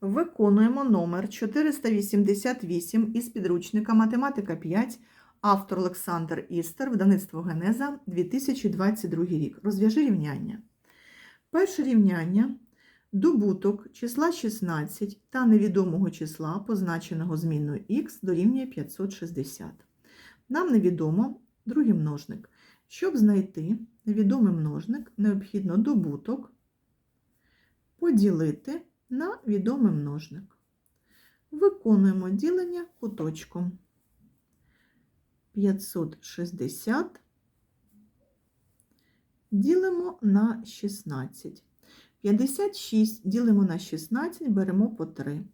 Виконуємо номер 488 із підручника Математика 5, автор Олександр Істер, видавництво Генеза, 2022 рік. Розв'яжи рівняння. Перше рівняння – добуток числа 16 та невідомого числа, позначеного змінною х, дорівнює 560. Нам невідомо другий множник. Щоб знайти невідомий множник, необхідно добуток поділити на відомий множник. Виконуємо ділення куточком. 560 ділимо на 16. 56 ділимо на 16, беремо по 3.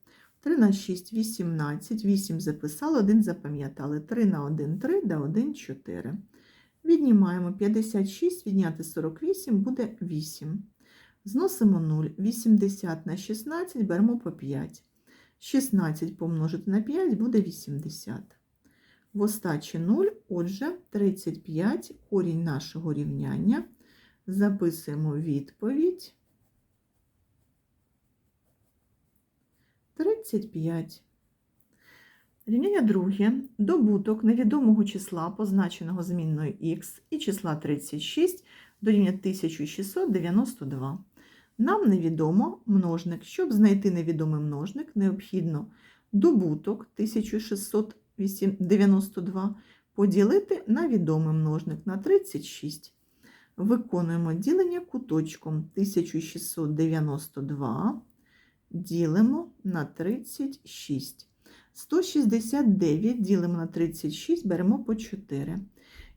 3 на 6 – 18, 8 записали, 1 запам'ятали. 3 на 1 – 3, да 1 – 4. Віднімаємо 56, відняти 48 буде 8. Зносимо 0. 80 на 16 беремо по 5. 16 помножити на 5 буде 80. В остачі 0, отже, 35 корінь нашого рівняння. Записуємо відповідь. 35. Рівняння друге. Добуток невідомого числа, позначеного змінною х, і числа 36 дорівнює 1692. Нам невідомо множник. Щоб знайти невідомий множник, необхідно добуток 1692 поділити на відомий множник на 36. Виконуємо ділення куточком 1692 ділимо на 36. 169 ділимо на 36, беремо по 4.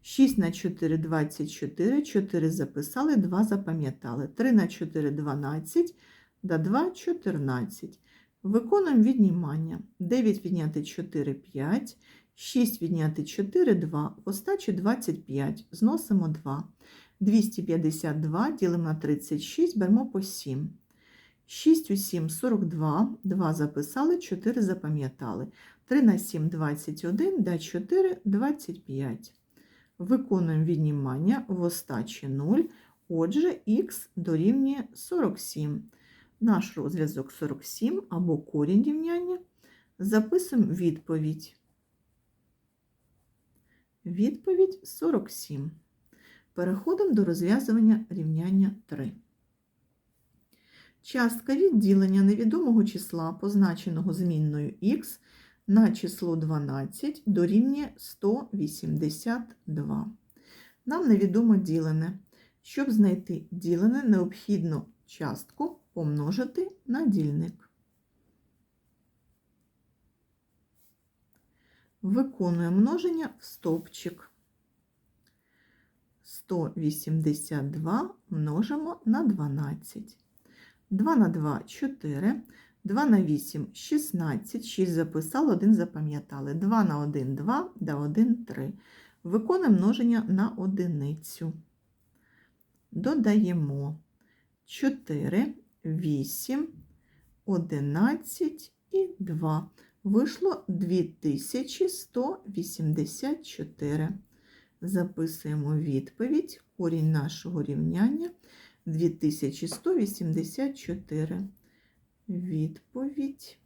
6 на 4 – 24, 4 записали, 2 запам'ятали. 3 на 4 – 12, да 2 – 14. Виконуємо віднімання. 9 відняти 4 – 5, 6 відняти 4 – 2, в остачі 25, зносимо 2. 252 ділимо на 36, беремо по 7. 6 у 7 – 42, 2 записали, 4 запам'ятали. 3 на 7 – 21, да 4 – 25. Виконуємо віднімання в остачі 0, отже, х дорівнює 47. Наш розв'язок 47 або корінь рівняння. Записуємо відповідь. Відповідь 47. Переходимо до розв'язування рівняння 3. Частка відділення невідомого числа, позначеного змінною х, на число 12 дорівнює 182. Нам невідомо ділене. Щоб знайти ділене, необхідно частку помножити на дільник. Виконуємо множення в стовпчик. 182 множимо на 12. 2 на 2 – 4. 2 на 8 – 16, 6 записали, 1 запам'ятали. 2 на 1 – 2, да 1 – 3. Виконуємо множення на одиницю. Додаємо 4, 8, 11 і 2. Вийшло 2184. Записуємо відповідь. Корінь нашого рівняння 2184. Відповідь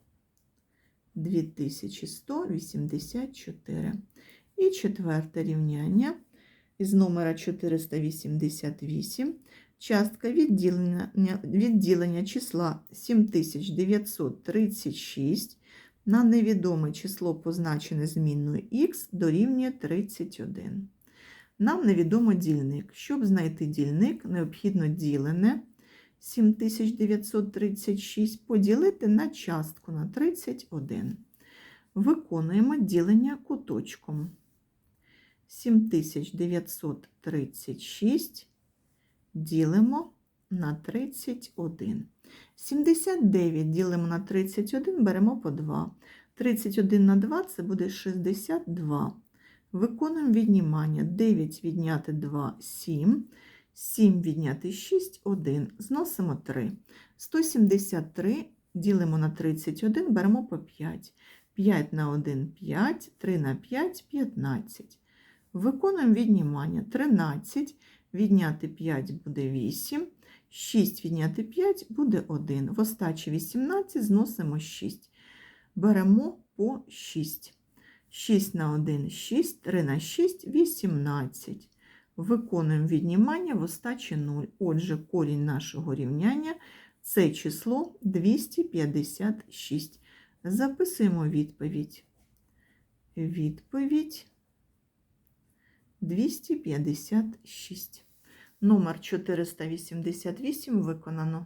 2184. І четверте рівняння із номера 488. Частка відділення, відділення числа 7936 на невідоме число, позначене змінною х, дорівнює 31. Нам невідомо дільник. Щоб знайти дільник, необхідно ділене 7936 поділити на частку на 31. Виконуємо ділення куточком. 7936 ділимо на 31. 79 ділимо на 31, беремо по 2. 31 на 2 це буде 62. Виконуємо віднімання. 9 відняти 2 – 7. 7 відняти 6 – 1. Зносимо 3. 173 ділимо на 31, беремо по 5. 5 на 1 – 5, 3 на 5 – 15. Виконуємо віднімання. 13 відняти 5 буде 8. 6 відняти 5 буде 1. В остачі 18 зносимо 6. Беремо по 6. 6 на 1 – 6, 3 на 6 – 18. Виконуємо віднімання в остачі 0. Отже, корінь нашого рівняння – це число 256. Записуємо відповідь. Відповідь 256. Номер 488 виконано.